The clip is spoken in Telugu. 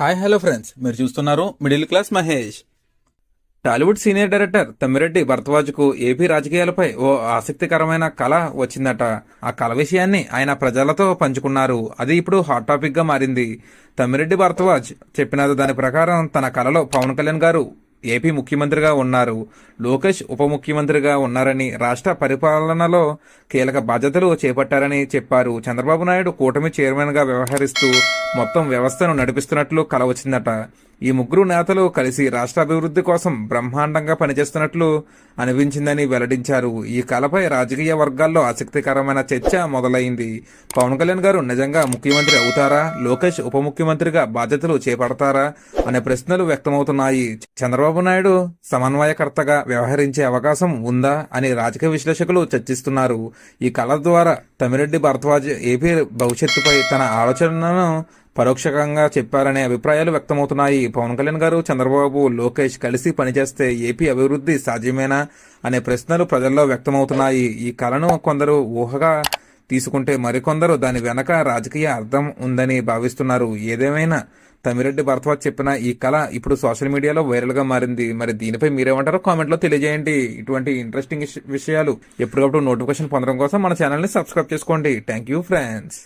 Hi hello friends. మీరు చూస్తున్నారు middle class Mahesh. Tollywood senior director Tammareddy భరద్వాజ్కు AP రాజకీయాలపై ఓ ఆసక్తికరమైన కళ వచ్చిందట. ఆ కళ విషయాన్ని ఆయన ప్రజలతో పంచుకున్నారు. అది ఇప్పుడు హాట్ టాపిక్గా మారింది. తమ్మిరెడ్డి భరద్వాజ్ చెప్పిన దాని ప్రకారం తన కళలో పవన్ కళ్యాణ్ గారు ఏపీ ముఖ్యమంత్రిగా ఉన్నారు. లోకేష్ ఉప ముఖ్యమంత్రిగా ఉన్నారని రాష్ట్ర పరిపాలనలో కీలక బాధ్యతలు చేపట్టారని చెప్పారు. చంద్రబాబు నాయుడు కూటమి చైర్మన్గా వ్యవహరిస్తూ మొత్తం వ్యవస్థను నడిపిస్తున్నట్లు కలవచ్చిందట. ఈ ముగ్గురు నేతలు కలిసి రాష్ట్ర అభివృద్ధి కోసం బ్రహ్మాండంగా పనిచేస్తున్నట్లు అనిపించిందని వెల్లడించారు. ఈ కళపై రాజకీయ వర్గాల్లో ఆసక్తికరమైన చర్చ మొదలైంది. పవన్ కళ్యాణ్ గారు నిజంగా ముఖ్యమంత్రి అవుతారా? లోకేష్ ఉప ముఖ్యమంత్రిగా బాధ్యతలు చేపడతారా? అనే ప్రశ్నలు వ్యక్తమవుతున్నాయి. చంద్రబాబు నాయుడు సమన్వయకర్తగా వ్యవహరించే అవకాశం ఉందా అని రాజకీయ విశ్లేషకులు చర్చిస్తున్నారు. ఈ కళ ద్వారా తమిరెడ్డి భరద్వాజ్ ఏపీ భవిష్యత్తుపై తన ఆలోచనలను పరోక్షకంగా చెప్పారనే అభిప్రాయాలు వ్యక్తమవుతున్నాయి. పవన్ కళ్యాణ్ గారు చంద్రబాబు లోకేష్ కలిసి పనిచేస్తే ఏపీ అభివృద్ధి సాధ్యమేనా అనే ప్రశ్నలు ప్రజల్లో వ్యక్తమవుతున్నాయి. ఈ కళను కొందరు ఊహగా తీసుకుంటే మరికొందరు దాని వెనక రాజకీయ అర్థం ఉందని భావిస్తున్నారు. ఏదేమైనా తమిరెడ్డి భరత్వాజ్ చెప్పిన ఈ కళ ఇప్పుడు సోషల్ మీడియాలో వైరల్గా మారింది. మరి దీనిపై మీరేమంటారో కామెంట్లో తెలియజేయండి. ఇటువంటి ఇంట్రెస్టింగ్ విషయాలు ఎప్పటికప్పుడు నోటిఫికేషన్ పొందడం కోసం మన ఛానల్ని సబ్స్క్రైబ్ చేసుకోండి. Thank you friends.